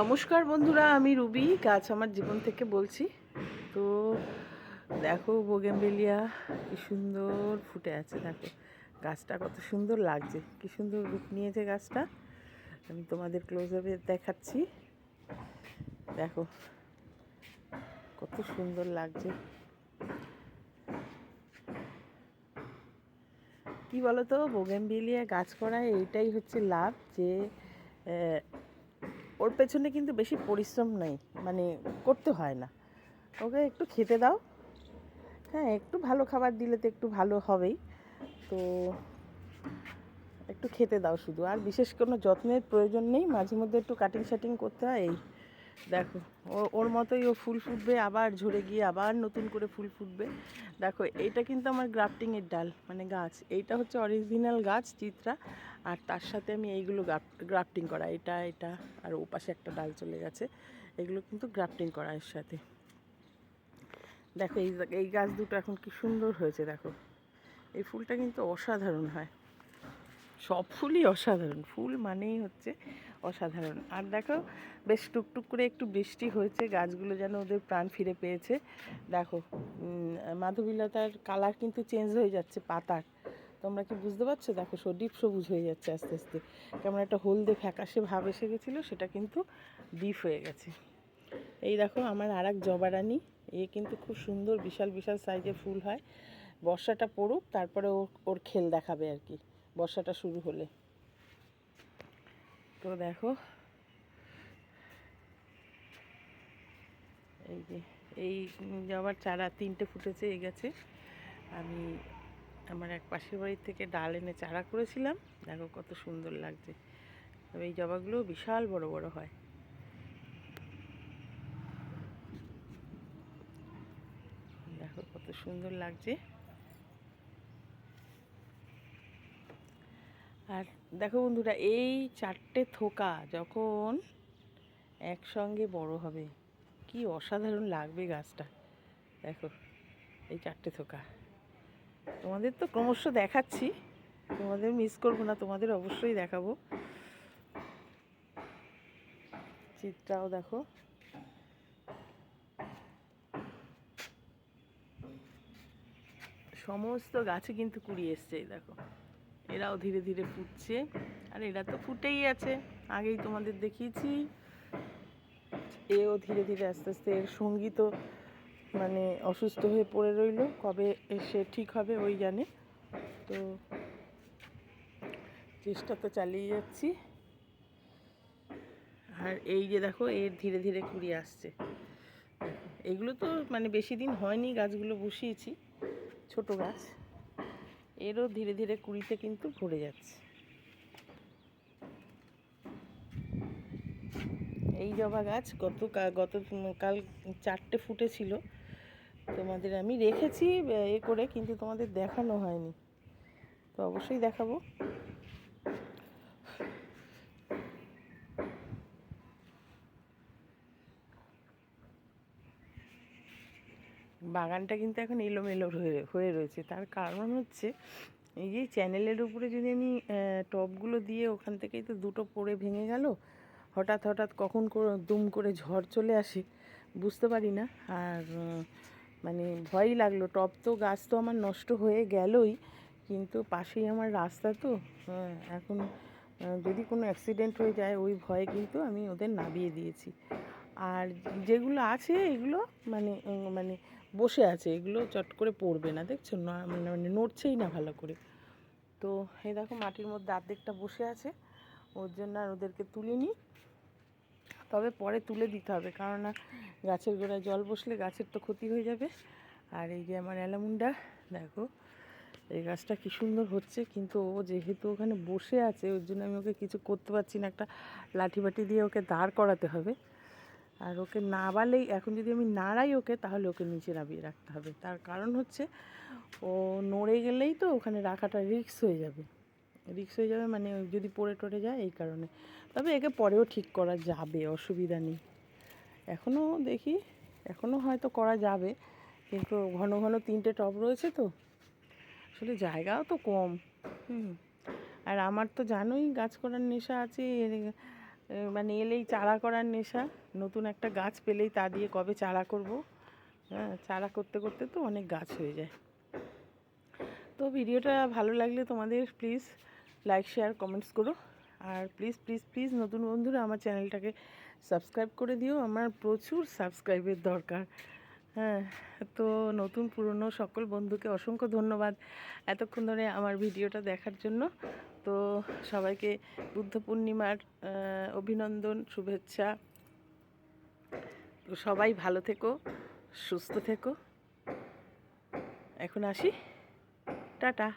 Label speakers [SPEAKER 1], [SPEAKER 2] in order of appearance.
[SPEAKER 1] নমস্কার বন্ধুরা, আমি রুবি গাছ আমার জীবন থেকে বলছি। তো দেখো বোগেমবেলিয়া কি সুন্দর ফুটে আছে, দেখো। গাছটা কত সুন্দর লাগছে, কি সুন্দর রূপ নিয়েছে গাছটা। আমি তোমাদের ক্লোজ আপে দেখাচ্ছি। দেখো, কত সুন্দর লাগছে। কি বলতো বোগেমবেলিয়া গাছ করায় এইটাই হচ্ছে লাভ যে ওর পেছনে কিন্তু বেশি পরিশ্রম নেই মানে করতে হয় না। ওকে একটু খেতে দাও। হ্যাঁ একটু ভালো খাবার দিলে তো একটু ভালো হবেই। তো একটু খেতে দাও শুধু। আর বিশেষ কোনো যত্নের প্রয়োজন নেই। মাঝে মধ্যে একটু কাটিং শাটিং করতে হয়। এই দেখো ওর মতোই ও ফুল ফুটবে, আবার ঝরে গিয়ে আবার নতুন করে ফুল ফুটবে। দেখো, এইটা কিন্তু আমার গ্রাফটিংয়ের ডাল মানে গাছ। এইটা হচ্ছে অরিজিনাল গাছ, চিত্রা। আর তার সাথে আমি এইগুলো গ্রাফটিং করা, এটা এটা, আর ও পাশে একটা ডাল চলে গেছে। এগুলো কিন্তু গ্রাফটিং করা এর সাথে। দেখো, এই এই গাছ দুটো এখন কি সুন্দর হয়েছে, দেখো। এই ফুলটা কিন্তু অসাধারণ হয়। সব ফুলই অসাধারণ। ফুল মানেই হচ্ছে অসাধারণ। আর দেখো, বেশ টুকটুক করে একটু বৃষ্টি হয়েছে, গাছগুলো যেন ওদের প্রাণ ফিরে পেয়েছে। দেখো মাধবীলতার কালার কিন্তু চেঞ্জ হয়ে যাচ্ছে পাতার। তোমরা কি বুঝতে পারছ? দেখো, সো, ডিপ সবুজ হয়ে যাচ্ছে আস্তে আস্তে। কেমন একটা হলদে ফ্যাকাশে ভাব এসে গেছিল, সেটা কিন্তু ডিপ হয়ে গেছে। এই দেখো, আমার আর এক জবারানি, এ কিন্তু খুব সুন্দর, বিশাল বিশাল সাইজের ফুল হয়। বর্ষাটা পড়ুক, তারপরে ও ওর খেল দেখাবে আর কি। বর্ষাটা শুরু হলে। তো দেখো। এই যে, এই জবার চারা তিনটে ফুটেছে, এই গাছে। আমি আমার এক পাশের বাড়ির থেকে ডাল এনে চারা করেছিলাম। দেখো কত সুন্দর লাগছে। তবে এই জবাগুলো বিশাল বড় বড় হয়। দেখো কত সুন্দর লাগছে। আর দেখো বন্ধুরা, এই চারটে থোকা যখন একসঙ্গে বড় হবে, কি অসাধারণ লাগবে গাছটা। দেখো, এই চারটে থোকা। তোমাদের তো ক্রমশ দেখাচ্ছি, তোমাদের মিস করব না, তোমাদের অবশ্যই দেখাবো। চিত্রাও দেখো। সমস্ত গাছে কিন্তু কুড়ি এসছে দেখো। এরাও ধীরে ধীরে ফুটছে। আর এরা তো ফুটেই আছে। আগেই তোমাদের দেখিয়েছি। এও ধীরে ধীরে আস্তে আস্তে এর সঙ্গী তো মানে অসুস্থ হয়ে পড়ে রইল। কবে এসে ঠিক হবে ওই জানে। তো চেষ্টা তো চালিয়ে যাচ্ছি। আর এই যে দেখো, এর ধীরে ধীরে কুড়ি আসছে। এগুলো তো মানে বেশি দিন হয়নি গাছগুলো বসিয়েছি, ছোট গাছ। এরও ধীরে ধীরে কুড়িতে কিন্তু ভরে যাচ্ছে। এই জবা গাছ গত গত কাল চারটে ফুটেছিল। তোমাদের আমি রেখেছি এ করে, কিন্তু তোমাদের দেখানো হয়নি। তো অবশ্যই দেখাবো। বাগানটা কিন্তু এখন এলোমেলো হয়ে রয়েছে। তার কারণ হচ্ছে এই যে চ্যানেলের উপরে যদি আমি আহ, টবগুলো দিয়ে ওখান থেকেই তো দুটো পড়ে ভেঙে গেল হঠাৎ হঠাৎ কখন দুম করে ঝড় চলে আসে বুঝতে পারি না। আর মানে ভয়ই লাগল। টব তো গাছ তো আমার নষ্ট হয়ে গেলই কিন্তু পাশেই আমার রাস্তা তো হ্যাঁ, এখন যদি কোনো অ্যাক্সিডেন্ট হয়ে যায় ওই ভয়ে কিন্তু আমি ওদের নামিয়ে দিয়েছি। আর যেগুলো আছে এগুলো মানে মানে বসে আছে, এগুলো চট করে পড়বে না, দেখছ? না মানে মানে নড়ছেই না ভালো করে। তো এই দেখো, মাটির মধ্যে আর্ধেকটা বসে আছে, ওর জন্য আর ওদেরকে তুলিনি তবে পরে তুলে দিতে হবে, কেননা গাছের গোড়ায় জল বসলে গাছের তো ক্ষতি হয়ে যাবে। আর এই যে আমার অ্যালামুন্ডা, দেখো, এই গাছটা কি সুন্দর হচ্ছে, কিন্তু ও যেহেতু ওখানে বসে আছে, ওর জন্য আমি ওকে কিছু করতে পারছি না, একটা লাঠি বাটি দিয়ে ওকে দাঁড় করাতে হবে। আর ওকে নাবালেই এখন যদি আমি নাড়াই ওকে, তাহলে ওকে নিচে নামিয়ে রাখতে হবে। তার কারণ হচ্ছে, ও নড়ে গেলেই তো ওখানে রাখাটা রিক্স হয়ে যাবে। রিক্স হয়ে যাবে মানে যদি পড়ে টড়ে যায় এই কারণে। তবে একে পরেও ঠিক করা যাবে, অসুবিধা নেই। এখনও দেখি এখনও হয়তো করা যাবে, কিন্তু ঘন ঘন তিনটে টব রয়েছে তো। আসলে জায়গাও তো কম। হুম। আর আমার তো জানোই গাছ করার নেশা আছে মানে এলেই চারা করার নেশা। নতুন একটা গাছ পেলেই তা দিয়ে কবে চারা করব? হ্যাঁ চারা করতে করতে তো অনেক গাছ হয়ে যায়। তো ভিডিওটা ভালো লাগলে তোমাদের প্লিজ লাইক শেয়ার কমেন্টস করো। আর প্লিজ প্লিজ প্লিজ নতুন বন্ধুরা আমার চ্যানেলটাকে সাবস্ক্রাইব করে দিও। আমার প্রচুর সাবস্ক্রাইবের দরকার। হ্যাঁ তো নতুন পুরনো সকল বন্ধুকে অসংখ্য ধন্যবাদ এতক্ষণ ধরে আমার ভিডিওটা দেখার জন্য। তো সবাইকে বুদ্ধ পূর্ণিমার অভিনন্দন, শুভেচ্ছা। তো সবাই ভালো থেকো, সুস্থ থেকো। এখন আসি। টাটা।